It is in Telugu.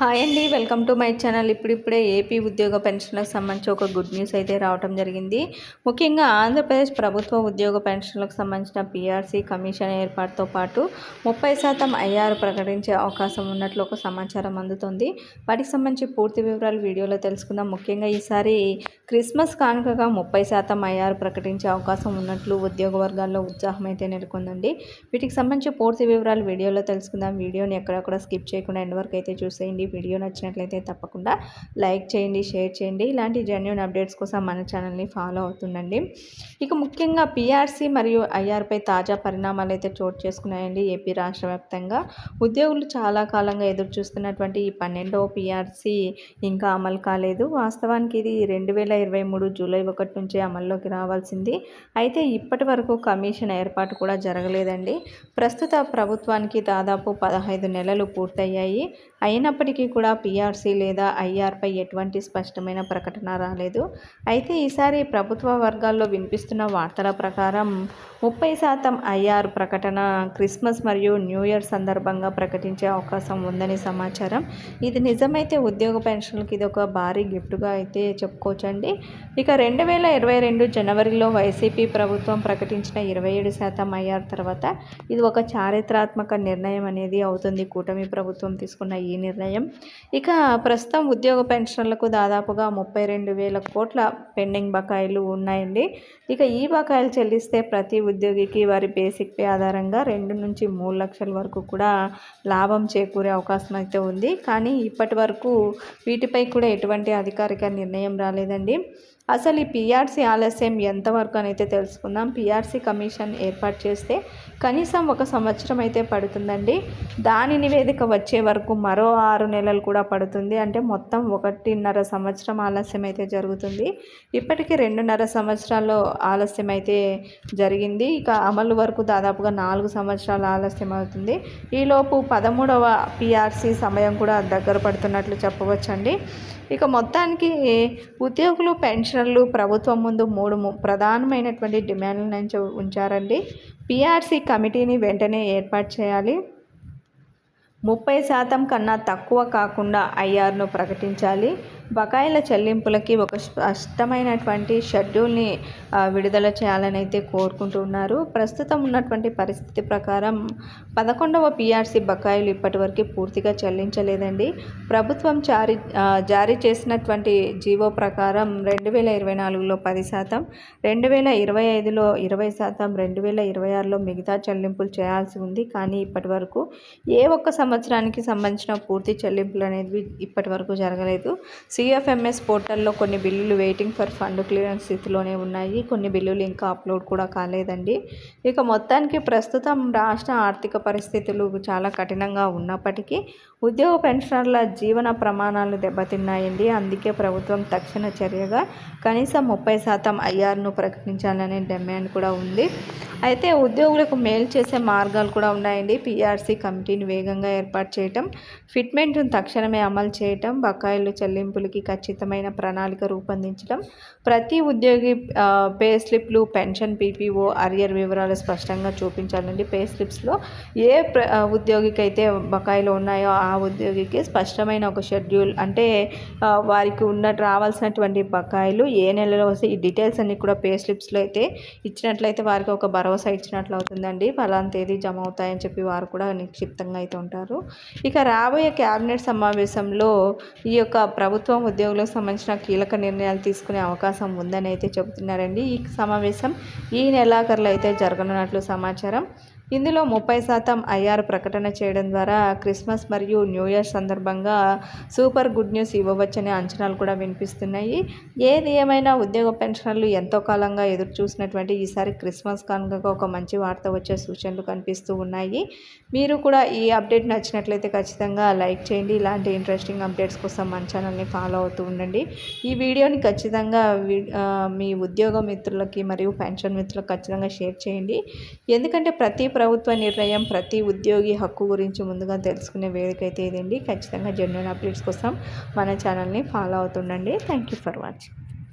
హాయ్ అండి వెల్కమ్ టు మై ఛానల్. ఇప్పుడిప్పుడే ఏపీ ఉద్యోగ పెన్షన్లకు సంబంధించి ఒక గుడ్ న్యూస్ అయితే రావడం జరిగింది. ముఖ్యంగా ఆంధ్రప్రదేశ్ ప్రభుత్వ ఉద్యోగ పెన్షన్లకు సంబంధించిన పీఆర్సీ కమిషన్ ఏర్పాటుతో పాటు ముప్పై శాతం ఐఆర్ ప్రకటించే అవకాశం ఉన్నట్లు ఒక సమాచారం అందుతుంది. వాటికి సంబంధించి పూర్తి వివరాలు వీడియోలో తెలుసుకుందాం. ముఖ్యంగా ఈసారి క్రిస్మస్ కానుకగా ముప్పై శాతం ఐఆర్ ప్రకటించే అవకాశం ఉన్నట్లు ఉద్యోగ వర్గాల్లో ఉత్సాహం అయితే నెలకొందండి. వీటికి సంబంధించి పూర్తి వివరాలు వీడియోలో తెలుసుకుందాం. వీడియోని ఎక్కడక్కడ స్కిప్ చేయకుండా ఎండ్ వరకు అయితే చూసేయండి. వీడియో నచ్చినట్లయితే తప్పకుండా లైక్ చేయండి షేర్ చేయండి. ఇలాంటి జెన్యున్ అప్డేట్స్ కోసం మన ఛానల్ని ఫాలో అవుతుండండి. ఇక ముఖ్యంగా పీఆర్సీ మరియు ఐఆర్పై తాజా పరిణామాలు అయితే చోటు చేసుకున్నాయండి ఏపీ రాష్ట్ర వ్యాప్తంగా. ఉద్యోగులు చాలా కాలంగా ఎదురు చూస్తున్నటువంటి ఈ పన్నెండవ పీఆర్సీ ఇంకా అమలు కాలేదు. వాస్తవానికి ఇది రెండు వేల ఇరవై మూడు జూలై ఒకటి నుంచే అమల్లోకి రావాల్సింది. అయితే ఇప్పటి వరకు కమిషన్ ఏర్పాటు కూడా జరగలేదండి. ప్రస్తుత ప్రభుత్వానికి దాదాపు పదహైదు నెలలు పూర్తయ్యాయి. అయినప్పటికీ కూడా పీఆర్సీ లేదా ఐఆర్పై ఎటువంటి స్పష్టమైన ప్రకటన రాలేదు. అయితే ఈసారి ప్రభుత్వ వర్గాల్లో వినిపిస్తున్న వార్తల ప్రకారం ముప్పై శాతం ఐఆర్ ప్రకటన క్రిస్మస్ మరియు న్యూ ఇయర్ సందర్భంగా ప్రకటించే అవకాశం ఉందని సమాచారం. ఇది నిజమైతే ఉద్యోగ పెన్షన్లకి ఇది ఒక భారీ గిఫ్ట్గా అయితే చెప్పుకోవచ్చండి. ఇక రెండు వేల ఇరవై రెండు జనవరిలో వైసీపీ ప్రభుత్వం ప్రకటించిన ఇరవై ఏడు శాతం ఐఆర్ తర్వాత ఇది ఒక చారిత్రాత్మక నిర్ణయం అనేది అవుతుంది. కూటమి ప్రభుత్వం తీసుకున్న ఈ నిర్ణయం. ఇక ప్రస్తుతం ఉద్యోగ పెన్షన్లకు దాదాపుగా ముప్పై రెండు వేల కోట్ల పెండింగ్ బకాయిలు ఉన్నాయండి. ఇక ఈ బకాయిలు చెల్లిస్తే ప్రతి ఉద్యోగికి వారి బేసిక్ పే ఆధారంగా రెండు నుంచి మూడు లక్షల వరకు కూడా లాభం చేకూరే అవకాశం అయితే ఉంది. కానీ ఇప్పటి వరకు వీటిపై కూడా ఎటువంటి అధికారిక నిర్ణయం రాలేదండి. అసలు ఈ పిఆర్సీ ఆలస్యం ఎంతవరకు అయితే తెలుసుకుందాం. పిఆర్సీ కమిషన్ ఏర్పాటు చేస్తే కనీసం ఒక సంవత్సరం అయితే పడుతుందండి. దాని నివేదిక వచ్చే వరకు మరో ఆరు నెలలు కూడా పడుతుంది. అంటే మొత్తం ఒకటిన్నర సంవత్సరం ఆలస్యం అయితే జరుగుతుంది. ఇప్పటికీ రెండున్నర సంవత్సరాల్లో ఆలస్యం అయితే జరిగింది. ఇక అమలు వరకు దాదాపుగా నాలుగు సంవత్సరాల ఆలస్యం అవుతుంది. ఈలోపు పదమూడవ పిఆర్సీ సమయం కూడా దగ్గర పడుతున్నట్లు చెప్పవచ్చండి. ఇక మొత్తానికి ఉద్యోగులు పెన్షన్ కమిషనర్లు ప్రభుత్వం ముందు మూడు ప్రధానమైనటువంటి డిమాండ్లను ఉంచారండి. పిఆర్సీ కమిటీని వెంటనే ఏర్పాటు చేయాలి. ముప్పై శాతం కన్నా తక్కువ కాకుండా ఐఆర్ను ప్రకటించాలి. బకాయిల చెల్లింపులకి ఒక స్పష్టమైనటువంటి షెడ్యూల్ని విడుదల చేయాలని అయితే కోరుకుంటున్నారు ప్రస్తుతం ఉన్నటువంటి పరిస్థితి ప్రకారం పదకొండవ పీఆర్సీ బకాయిలు ఇప్పటివరకు పూర్తిగా చెల్లించలేదండి. ప్రభుత్వం జారీ జారీ చేసినటువంటి జీవో ప్రకారం రెండు వేల ఇరవై నాలుగులో పది శాతం రెండు వేల ఇరవై ఐదులో ఇరవై శాతం రెండు వేల ఇరవై ఆరులో మిగతా చెల్లింపులు చేయాల్సి ఉంది. కానీ ఇప్పటివరకు ఏ ఒక్క సంవత్సరానికి సంబంధించిన పూర్తి చెల్లింపులు అనేవి ఇప్పటివరకు జరగలేదు. సిఎఫ్ఎంఎస్ పోర్టల్లో కొన్ని బిల్లులు వెయిటింగ్ ఫర్ ఫండ్ క్లియరెన్స్ స్థితిలోనే ఉన్నాయి. కొన్ని బిల్లులు ఇంకా అప్లోడ్ కూడా కాలేదండి. ఇక మొత్తానికి ప్రస్తుతం రాష్ట్ర ఆర్థిక పరిస్థితులు చాలా కఠినంగా ఉన్నప్పటికీ ఉద్యోగ పెన్షనర్ల జీవన ప్రమాణాలు దెబ్బతిన్నాయండి. అందుకే ప్రభుత్వం తక్షణ చర్యగా కనీసం ముప్పై శాతం ఐఆర్ను ప్రకటించాలనే డిమాండ్ కూడా ఉంది. అయితే ఉద్యోగులకు మేలు చేసే మార్గాలు కూడా ఉన్నాయండి. పీఆర్సీ కమిటీని వేగంగా ఏర్పాటు చేయటం ఫిట్మెంట్ను తక్షణమే అమలు చేయటం బకాయిలు చెల్లింపులు ఉద్యోగులకి ఖచ్చితమైన ప్రణాళిక రూపొందించడం. ప్రతి ఉద్యోగి పే స్లిప్లు పెన్షన్ పీపీఓ అరియర్ వివరాలు స్పష్టంగా చూపించాలండి. పే స్లిప్స్లో ఏ ప్ర ఉద్యోగికి అయితే బకాయిలు ఉన్నాయో ఆ ఉద్యోగికి స్పష్టమైన ఒక షెడ్యూల్ అంటే వారికి ఉన్న రావాల్సినటువంటి బకాయిలు ఏ నెలలో వస్తే ఈ డీటెయిల్స్ అన్ని కూడా పే స్లిప్స్లో అయితే ఇచ్చినట్లయితే వారికి ఒక భరోసా ఇచ్చినట్లు అవుతుందండి. ఫలానా తేదీ జమ అవుతాయని చెప్పి వారు కూడా నిక్షిప్తంగా అయితే ఉంటారు. ఇక రాబోయే క్యాబినెట్ సమావేశంలో ఈ యొక్క ప్రభుత్వం ఉద్యోగులకు సంబంధించిన కీలక నిర్ణయాలు తీసుకునే అవకాశం ఉందని అయితే చెబుతున్నారండి. ఈ సమావేశం ఈ నెలాఖరులో అయితే జరగనున్నట్లు సమాచారం. ఇందులో ముప్పై శాతం ఐఆర్ ప్రకటన చేయడం ద్వారా క్రిస్మస్ మరియు న్యూ ఇయర్ సందర్భంగా సూపర్ గుడ్ న్యూస్ ఇవ్వవచ్చనే అంచనాలు కూడా వినిపిస్తున్నాయి. ఏది ఏమైనా ఉద్యోగ పెన్షనర్లు ఎంతో కాలంగా ఎదురు చూసినటువంటి ఈసారి క్రిస్మస్ కనుక ఒక మంచి వార్త వచ్చే సూచనలు కనిపిస్తూ ఉన్నాయి. మీరు కూడా ఈ అప్డేట్ నచ్చినట్లయితే ఖచ్చితంగా లైక్ చేయండి. ఇలాంటి ఇంట్రెస్టింగ్ అప్డేట్స్ కోసం మన ఛానల్ని ఫాలో అవుతూ ఉండండి. ఈ వీడియోని ఖచ్చితంగా మీ ఉద్యోగ మిత్రులకి మరియు పెన్షన్ మిత్రులకు ఖచ్చితంగా షేర్ చేయండి. ఎందుకంటే ప్రతి ప్రభుత్వ నిర్ణయం ప్రతి ఉద్యోగి హక్కు గురించి ముందుగా తెలుసుకునే వేదిక అయితే ఇదండి. ఖచ్చితంగా జనరల్ అప్డేట్స్ కోసం మన ఛానల్ని follow అవుతుండండి. Thank you for watching